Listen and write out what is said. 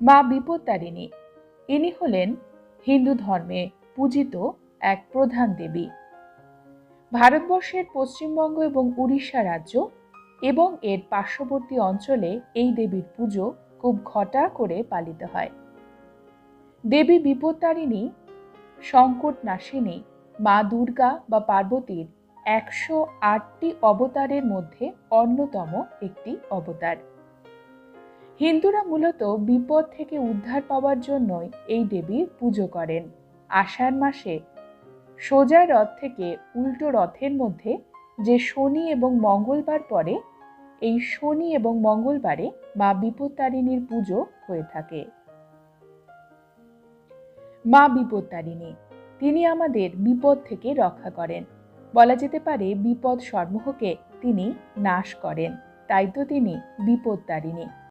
মা বিপত্তারিণী। ইনি হলেন হিন্দু ধর্মে পূজিত এক প্রধান দেবী। ভারতবর্ষের পশ্চিমবঙ্গ এবং উড়িষ্যা রাজ্য এবং এর পার্শ্ববর্তী অঞ্চলে এই দেবীর পুজো খুব ঘটা করে পালিত হয়। দেবী বিপত্তারিণী, সংকট নাশিনী, মা দুর্গা বা পার্বতীর একশো আটটি অবতারের মধ্যে অন্যতম একটি অবতার। হিন্দুরা মূলত বিপদ থেকে উদ্ধার পাওয়ার জন্যই এই দেবীর পুজো করেন। আষাঢ় মাসে সোজা রথ থেকে উল্টো রথের মধ্যে যে শনি এবং মঙ্গলবার পরে এই শনি এবং মঙ্গলবারে মা বিপত্তারিণীর পুজো হয়ে থাকে। মা বিপত্তারিণী, তিনি আমাদের বিপদ থেকে রক্ষা করেন। বলা যেতে পারে বিপদ সমূহকে তিনি নাশ করেন, তাই তো তিনি বিপত্তারিণী।